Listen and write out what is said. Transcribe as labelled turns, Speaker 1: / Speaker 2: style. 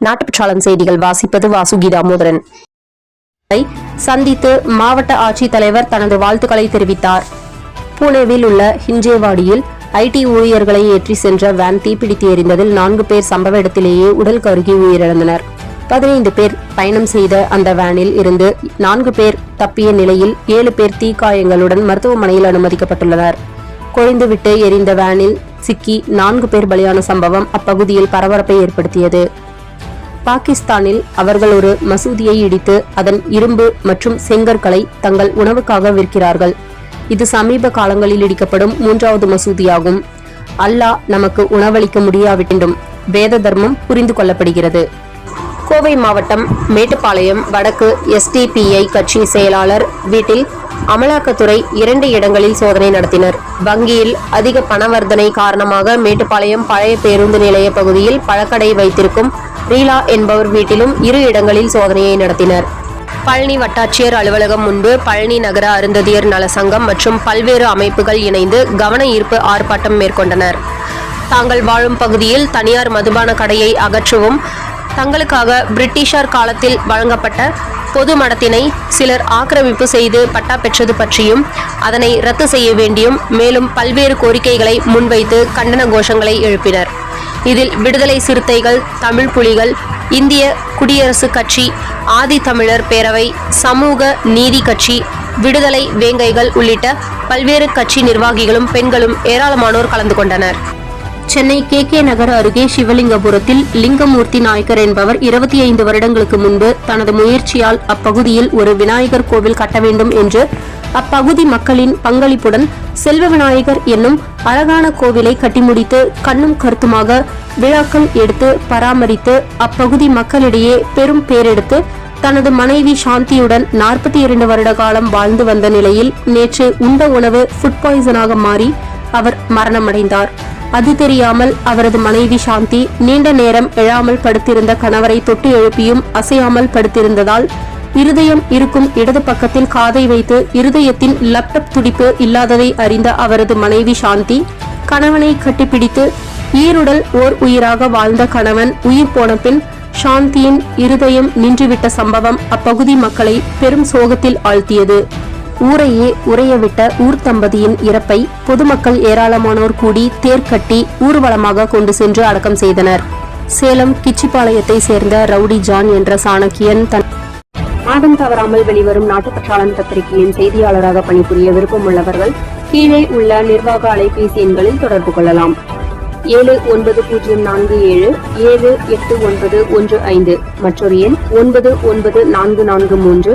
Speaker 1: நாட்டுப்பற்றாளன் செய்திகள் வாசிப்பது வாசுகி தாமோதரன் சந்தித்து மாவட்ட ஆட்சித்தலைவர் தனது வாழ்த்துக்களை தெரிவித்தார். புனேவில் உள்ள ஹிஞ்சேவாடியில் ஐடி ஊழியர்களை ஏற்றி சென்ற வேன் தீப்பிடித்து எரிந்ததில் நான்கு பேர் சம்பவ இடத்திலேயே உடல் கருகி உயிரிழந்தனர். பதினைந்து பேர் பயணம் செய்த அந்த வேனில் இருந்து நான்கு பேர் தப்பிய நிலையில் ஏழு பேர் தீக்காயங்களுடன் மருத்துவமனையில் அனுமதிக்கப்பட்டுள்ளனர். குறைந்துவிட்டு எரிந்த வேனில் சிக்கி நான்கு பேர் பலியான சம்பவம் அப்பகுதியில் பரபரப்பை ஏற்படுத்தியது. பாகிஸ்தானில் அவர்கள் ஒரு மசூதியை இடித்து அதன் இரும்பு மற்றும் செங்கற்களை தங்கள் உணவுக்காக விற்கிறார்கள். இது சமீப காலங்களில் இடிக்கப்படும் மூன்றாவது மசூதியாகும். அல்லாஹ் நமக்கு உணவளிக்க முடியாவிட்டும் வேத தர்மம் புரிந்து கொள்ளப்படுகிறது. கோவை மாவட்டம் மேட்டுப்பாளையம் வடக்கு எஸ்டிபிஐ கட்சி செயலாளர் வீட்டில் அமலாக்கத்துறை இரண்டு இடங்களில் சோதனை நடத்தினர். வங்கியில் அதிக பணவர்த்தனை காரணமாக மேட்டுப்பாளையம் பழைய பேருந்து நிலைய பகுதியில் பழக்கடை வைத்திருக்கும் ரீலா என்பவர் வீட்டிலும் இரு இடங்களில் சோதனையை நடத்தினர். பழனி வட்டாட்சியர் அலுவலகம் முன்பு பழனி நகர அருந்ததியர் நல சங்கம் மற்றும் பல்வேறு அமைப்புகள் இணைந்து கவன ஈர்ப்பு ஆர்ப்பாட்டம் மேற்கொண்டனர். தாங்கள் வாழும் பகுதியில் தனியார் மதுபான கடையை அகற்றவும் தங்களுக்காக பிரிட்டிஷார் காலத்தில் வழங்கப்பட்ட பொது மடத்தினை சிலர் ஆக்கிரமிப்பு செய்து பட்டா பெற்றது பற்றியும் அதனை ரத்து செய்ய வேண்டியும் மேலும் பல்வேறு கோரிக்கைகளை முன்வைத்து கண்டன கோஷங்களை எழுப்பினர். இதில் விடுதலை சிறுத்தைகள் தமிழ் புலிகள் இந்திய குடியரசுக் கட்சி ஆதி தமிழர் பேரவை சமூக நீதி கட்சி விடுதலை வேங்கைகள் உள்ளிட்ட பல்வேறு கட்சி நிர்வாகிகளும் பெண்களும் ஏராளமானோர் கலந்து கொண்டனர். சென்னை கே கே நகர் அருகே சிவலிங்கபுரத்தில் லிங்கமூர்த்தி நாயக்கர் என்பவர் இருபத்தி ஐந்து வருடங்களுக்கு முன்பு தனது முயற்சியால் அப்பகுதியில் ஒரு விநாயகர் கோவில் கட்ட வேண்டும் என்று அப்பகுதி மக்களின் பங்களிப்புடன் செல்வ விநாயகர் என்னும் அழகான கோவிலை கட்டி முடித்து கண்ணும் கருத்துமாக விழாக்கள் எடுத்து பராமரித்து அப்பகுதி மக்களிடையே பெரும் பேரெடுத்து தனது மனைவி சாந்தியுடன் நாற்பத்தி இரண்டு வருட காலம் வாழ்ந்து வந்த நிலையில் நேற்று உண்ட உணவு ஃபுட் பாய்சனாக மாறி அவர் மரணமடைந்தார். அது தெரியாமல் அவரது மனைவி சாந்தி நீண்ட நேரம் எழாமல் படுத்திருந்த கணவரை தொட்டு எழுப்பியும் அசையாமல் படுத்திருந்ததால் இருதயம் இருக்கும் இடது பக்கத்தில் காதை வைத்து இருதயத்தின் லேப்டாப் துடிப்பு இல்லாததை அறிந்த அவரது மனைவி சாந்தி கணவனை கட்டிப்பிடித்து ஈருடல் ஓர் உயிராக வாழ்ந்த கணவன் உயிர் போன பின் சாந்தியின் இருதயம் நின்றுவிட்ட சம்பவம் அப்பகுதி மக்களை பெரும் சோகத்தில் ஆழ்த்தியது. ஊரையே உறையவிட்ட ஊர் தம்பதியின் இறப்பை பொதுமக்கள் ஏராளமானோர் கூடி தேர் கட்டி ஊர்வலமாக கொண்டு சென்று அடக்கம் செய்தனர். சேலம் கிச்சிப்பாளையத்தை சேர்ந்த ரவுடி ஜான் என்ற சாணக்கியன் தன் மாதம் தவறாமல் வெளிவரும் நாட்டுப்பற்றாளன் பத்திரிகையின் செய்தியாளராக பணிபுரிய விருப்பமுள்ளவர்கள் கீழே உள்ள நிர்வாக அலைபேசி எண்களில் தொடர்பு கொள்ளலாம். ஏழு ஒன்பது பூஜ்ஜியம் நான்கு ஏழு ஏழு எட்டு ஒன்பது ஒன்று ஐந்து மற்றொரு எண் ஒன்பது ஒன்பது நான்கு நான்கு மூன்று